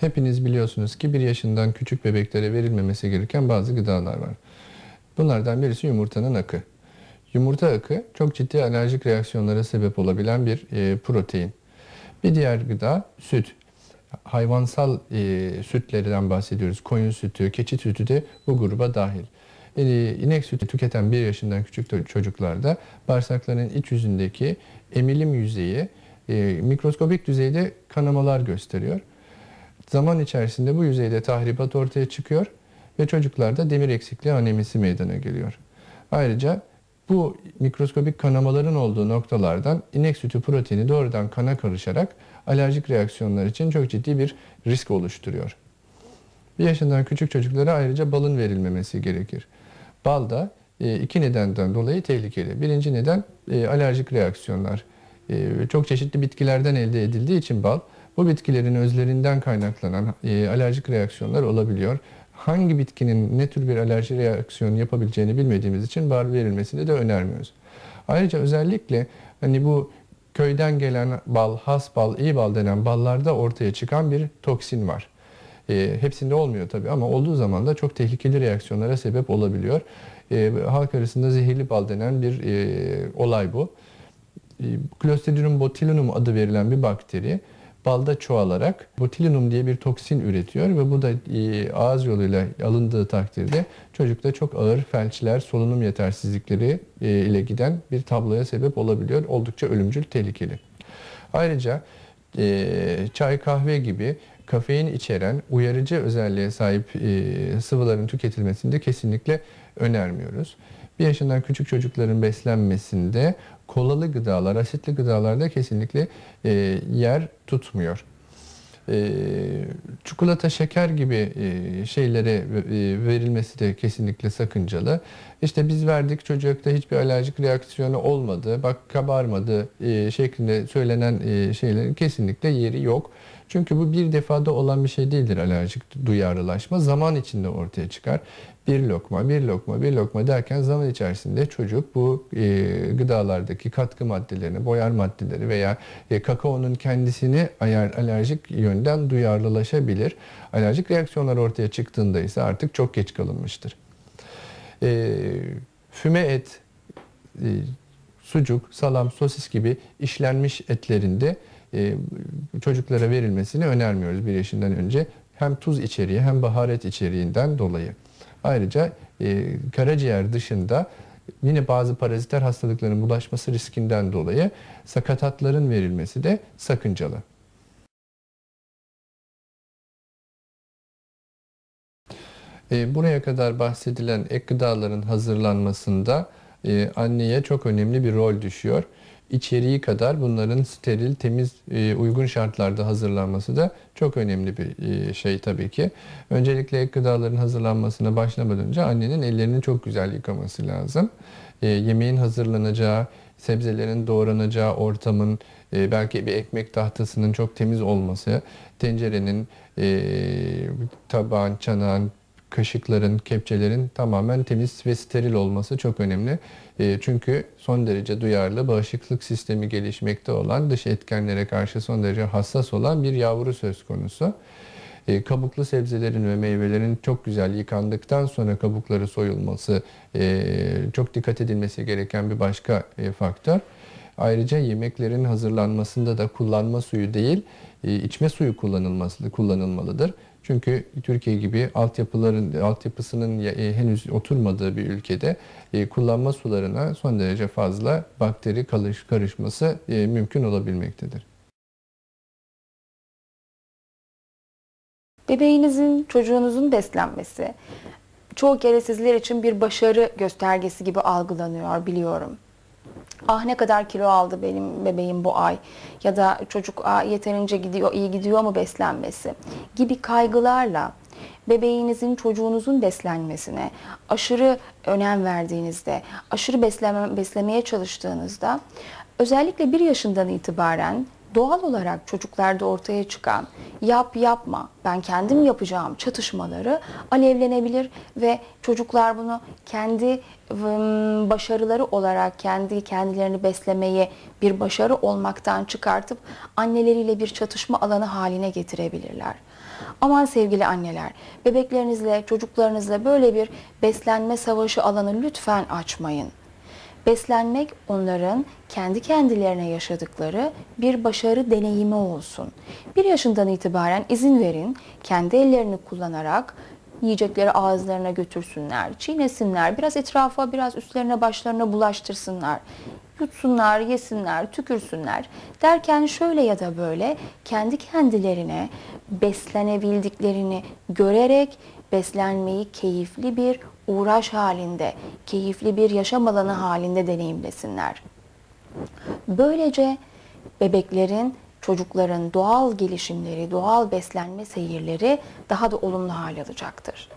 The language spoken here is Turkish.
Hepiniz biliyorsunuz ki bir yaşından küçük bebeklere verilmemesi gereken bazı gıdalar var. Bunlardan birisi yumurtanın akı. Yumurta akı çok ciddi alerjik reaksiyonlara sebep olabilen bir e, protein. Bir diğer gıda süt. Hayvansal e, sütlerden bahsediyoruz. Koyun sütü, keçi sütü de bu gruba dahil. E, inek sütü tüketen bir yaşından küçük çocuklarda bağırsakların iç yüzündeki emilim yüzeyi e, mikroskobik düzeyde kanamalar gösteriyor. Zaman içerisinde bu yüzeyde tahribat ortaya çıkıyor ve çocuklarda demir eksikliği anemisi meydana geliyor. Ayrıca bu mikroskobik kanamaların olduğu noktalardan inek sütü proteini doğrudan kana karışarak alerjik reaksiyonlar için çok ciddi bir risk oluşturuyor. Bir yaşından küçük çocuklara ayrıca balın verilmemesi gerekir. Bal da e, iki nedenden dolayı tehlikeli. Birinci neden e, alerjik reaksiyonlar. E, çok çeşitli bitkilerden elde edildiği için bal bu bitkilerin özlerinden kaynaklanan alerjik reaksiyonlar olabiliyor hangi bitkinin ne tür bir alerji reaksiyonu yapabileceğini bilmediğimiz için bal verilmesini de önermiyoruz. Ayrıca özellikle hani bu köyden gelen bal, has bal, iyi bal denen ballarda ortaya çıkan bir toksin var. E, hepsinde olmuyor tabii ama olduğu zaman da çok tehlikeli reaksiyonlara sebep olabiliyor. E, halk arasında zehirli bal denen bir e, olay bu. E, Clostridium botulinum adı verilen bir bakteri balda çoğalarak botulinum diye bir toksin üretiyor ve bu da e, ağız yoluyla alındığı takdirde çocukta çok ağır felçler, solunum yetersizlikleri e, ile giden bir tabloya sebep olabiliyor. Oldukça ölümcül, tehlikeli. Ayrıca e, çay, kahve gibi kafein içeren uyarıcı özelliğe sahip sıvıların tüketilmesini de kesinlikle önermiyoruz. Bir yaşından küçük çocukların beslenmesinde kolalı gıdalar, asitli gıdalarda kesinlikle e, yer tutmuyor. E, çikolata, şeker gibi e, şeylere e, verilmesi de kesinlikle sakıncalı. İşte biz verdik çocukta hiçbir alerjik reaksiyonu olmadı, bak kabarmadı e, şeklinde söylenen e, şeylerin kesinlikle yeri yok. Çünkü bu bir defada olan bir şey değildir alerjik duyarlılaşma. Zaman içinde ortaya çıkar. Bir lokma, bir lokma, bir lokma derken zaman içerisinde çocuk bu e, gıdalardaki katkı maddelerini, boyar maddeleri veya e, kakaonun kendisini ayar, alerjik yönden duyarlılaşabilir. Alerjik reaksiyonlar ortaya çıktığında ise artık çok geç kalınmıştır. E, füme et, e, sucuk, salam, sosis gibi işlenmiş etlerinde e, çocuklara verilmesini önermiyoruz bir yaşından önce. Hem tuz içeriği hem baharet içeriğinden dolayı. Ayrıca e, karaciğer dışında yine bazı paraziter hastalıkların bulaşması riskinden dolayı sakatatların verilmesi de sakıncalı. E, buraya kadar bahsedilen ek gıdaların hazırlanmasında e, anneye çok önemli bir rol düşüyor içeriği kadar bunların steril, temiz, e, uygun şartlarda hazırlanması da çok önemli bir e, şey tabii ki. Öncelikle ek gıdaların hazırlanmasına başlamadan önce annenin ellerini çok güzel yıkaması lazım. E, yemeğin hazırlanacağı, sebzelerin doğranacağı ortamın, belki bir ekmek tahtasının çok temiz olması, tencerenin, tabağın, çanağın, kaşıkların, kepçelerin tamamen temiz ve steril olması çok önemli. E, çünkü son derece duyarlı, bağışıklık sistemi gelişmekte olan, dış etkenlere karşı son derece hassas olan bir yavru söz konusu. E, kabuklu sebzelerin ve meyvelerin çok güzel yıkandıktan sonra kabukları soyulması e, çok dikkat edilmesi gereken bir başka faktör. Ayrıca yemeklerin hazırlanmasında da kullanma suyu değil, içme suyu kullanılması kullanılmalıdır. Çünkü Türkiye gibi altyapıların altyapısının e, henüz oturmadığı bir ülkede e, kullanma sularına son derece fazla bakteri karışması e, mümkün olabilmektedir. Bebeğinizin, çocuğunuzun beslenmesi çoğu kere sizler için bir başarı göstergesi gibi algılanıyor biliyorum ah ne kadar kilo aldı benim bebeğim bu ay? Ya da çocuk ah, yeterince gidiyor iyi gidiyor mu beslenmesi? gibi kaygılarla bebeğinizin çocuğunuzun beslenmesine aşırı önem verdiğinizde aşırı besleme, beslemeye çalıştığınızda özellikle bir yaşından itibaren doğal olarak çocuklarda ortaya çıkan yap yapma ben kendim yapacağım çatışmaları alevlenebilir ve çocuklar bunu kendi başarıları olarak kendi kendilerini beslemeyi bir başarı olmaktan çıkartıp anneleriyle bir çatışma alanı haline getirebilirler. Aman sevgili anneler, bebeklerinizle, çocuklarınızla böyle bir beslenme savaşı alanı lütfen açmayın. Beslenmek onların kendi kendilerine yaşadıkları bir başarı deneyimi olsun. Bir yaşından itibaren izin verin, kendi ellerini kullanarak yiyecekleri ağızlarına götürsünler, çiğnesinler, biraz etrafa, biraz üstlerine, başlarına bulaştırsınlar. Yutsunlar, yesinler, tükürsünler derken şöyle ya da böyle kendi kendilerine beslenebildiklerini görerek beslenmeyi keyifli bir uğraş halinde, keyifli bir yaşam alanı halinde deneyimlesinler. Böylece bebeklerin, çocukların doğal gelişimleri, doğal beslenme seyirleri daha da olumlu hal alacaktır.